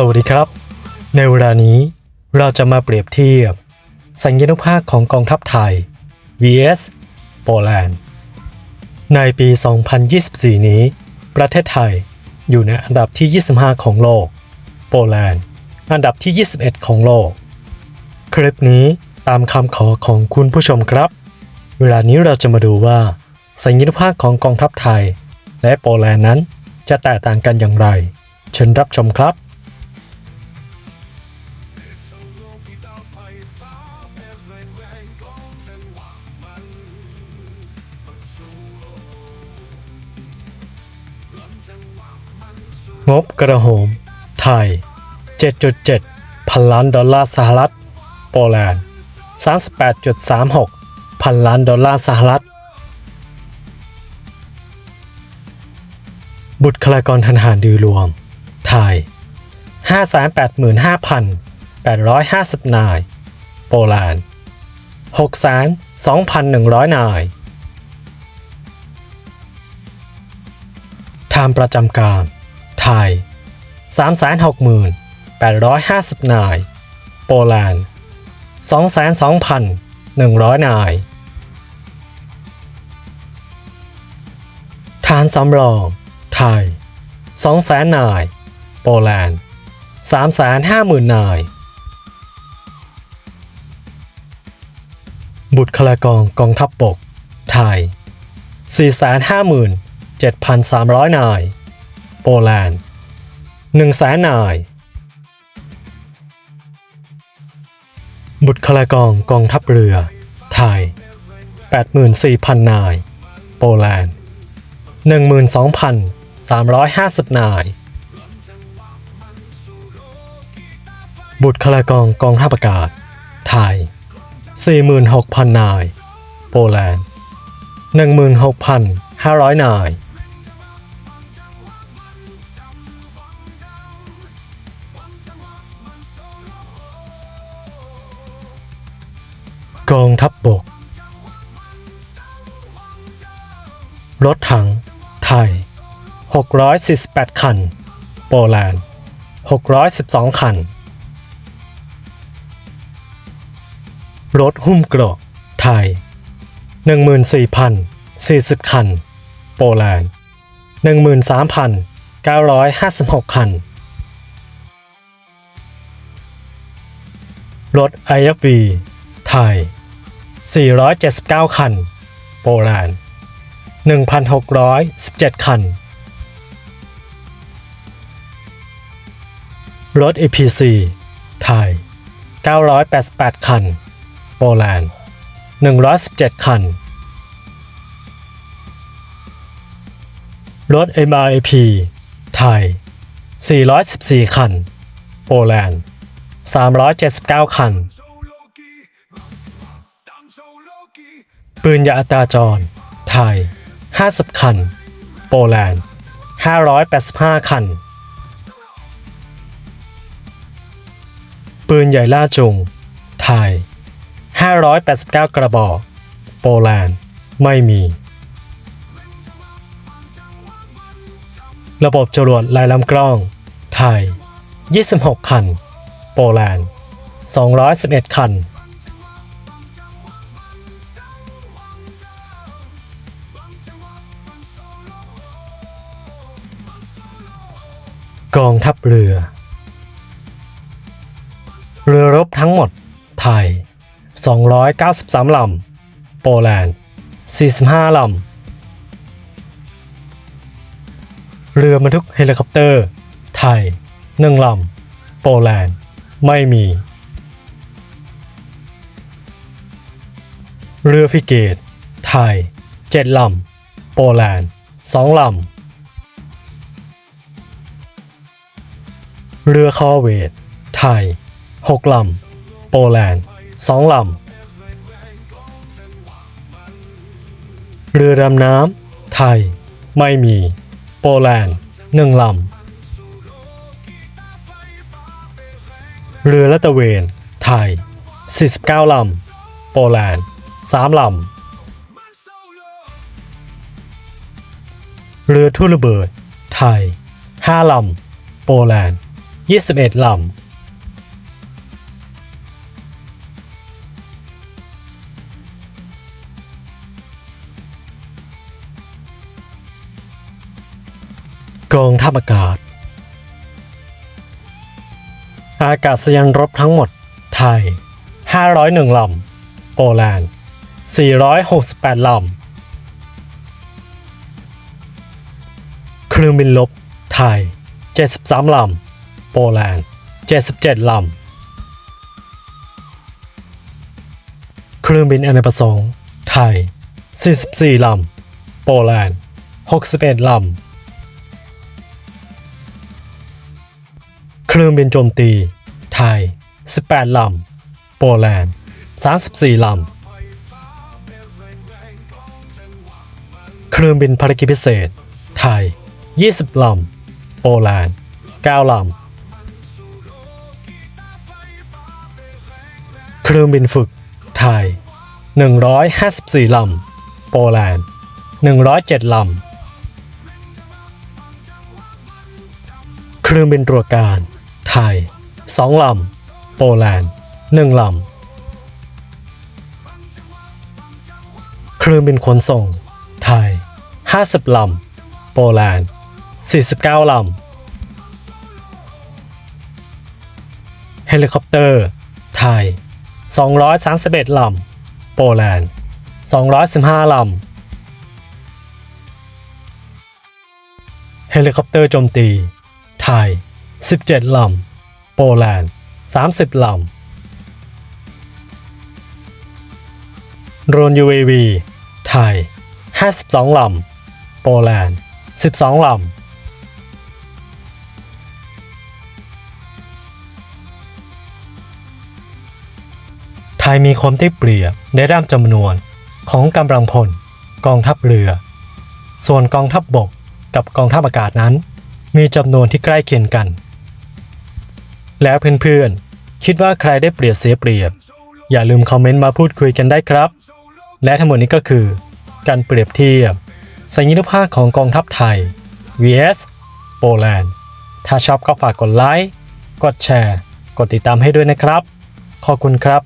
สวัสดีครับ ในเวลานี้เราจะมาเปรียบเทียบ สัญญานุภาคของกองทัพไทย vs โปแลนด์ ในปี 2024 นี้ ประเทศไทยอยู่ในอันดับที่ 25 ของโลก โปแลนด์ อันดับที่ 21 ของโลก คลิปนี้ตามคำขอของคุณผู้ชมครับ เวลานี้เราจะมาดูว่า สัญญานุภาคของกองทัพไทย และโปแลนด์นั้นจะแตกต่างกันอย่างไร เชิญรับชมครับ งบกระโหม ไทย 7.7 พันล้านดอลลาร์สหรัฐ โปแลนด์ 38.36 พันล้านดอลลาร์สหรัฐ บุตรคลากรทหารโดยรวม ไทย 585,850 นาย โปแลนด์62,100 นายทามประจำการ ไทย 360,850 นาย โปแลนด์ 22,100 นาย ฐานสำรอง ไทย 200,000 นาย โปแลนด์ 350,000 นาย บุตรคลากรกองทัพบบก ไทย 457,300 นาย โปรแลนด์100,000นนาย บุตรคลากรกองทัพเรือ ไทย 84,000 นาย โปรแลนด์ 12,350 นาย บุตรคลากรกองทัพอากาศ ไทย 46,000 นาย โปรแลนด์ 16,500 นาย กองทัพบบก รถถัง ไทย 648 คัน โปแลนด์ 612 คัน รถหุ้มเกราะไทย 14,040 คัน โปแลนด์ 13,956 คัน รถ IFV ไทย 479 คันโปแลนด์1,617 คัน รถ APC ไทย 988 คันโปแลนด์117 คัน รถ MRAP ไทย 414 คัน โปแลนด์ 379 คัน ปืนยาอัตราจร ไทย 50 คัน โปแลนด์ 585 คัน ปืนใหญ่ล่าจุง ไทย 589 กระบอก โปแลนด์ ไม่มี ระบบจรวดลายลำกล้อง ไทย 26 คัน โปแลนด์ 211 คัน เรือ เรือรบทั้งหมด ไทย 293 ลำ โปแลนด์ 45 ลำ เรือบรรทุกเฮลิคอปเตอร์ ไทย 1 ลำ โปแลนด์ ไม่มี เรือฟิเกต ไทย 7 ลำ โปแลนด์ 2 ลำ เรือคอเวตไทย 6 ลำ โปแลนด์ 2 ลำ เรือดำน้ำไทย ไม่มี โปแลนด์ 1 ลำ เรือละตะเวน ไทย 49 ลำ โปแลนด์ 3 ลำ เรือทุ่นระเบิด ไทย 5 ลำ โปแลนด์ 21ลำกองทัพอากาศ อากาศยานรบทั้งหมด ไทย 501ลำโปแลนด์ 468ลำเครื่องบินลบ ไทย 73ลำ ปแลนด์ 77 ลำ เครื่องบินอเนกประสงค์ ไทย 44 ลำ โปแลนด์ 61 ลำ เครื่องบินโจมตี ไทย 18 ลำ โปแลนด์ 34 ลำเครื่องบินภารกิจพิเศษ ไทย 20 ลำ โปแลนด์ 9 ลำ เครื่องบินฝึก ไทย 154 ลำ โปแลนด์ 107 ลำ เครื่องบินตรวจการ ไทย 2 ลำ โปแลนด์ 1 ลำ เครื่องบินขนส่ง ไทย 50 ลำ โปแลนด์ 49 ลำ เฮลิคอปเตอร์ ไทย 231 ลำ โปแลนด์ 215 ลำ เฮลิคอปเตอร์โจมตี ไทย 17 ลำ โปแลนด์ 30 ลำ โดรน UAV ไทย 52 ลำ โปแลนด์ 12 ลำ ยมีความได้เปรียบในด้านจำนวนของกำลังพล กองทัพเรือ ส่วนกองทัพบบกกับกองทัพอากาศนั้น มีจำนวนที่ใกล้เคียงกัน แล้วเพื่อนๆ คิดว่าใครได้เปรียบเสียเปรียบ อย่าลืมคอมเมนต์มาพูดคุยกันได้ครับ และทั้งหมดนี้ก็คือ การเปรียบเทียบ สัญญานุภาพของกองทัพไทย vs โปแลนด์ถ้าชอบก็ฝากกดไลค์ กดแชร์ กดติดตามให้ด้วยนะครับ ขอบคุณครับ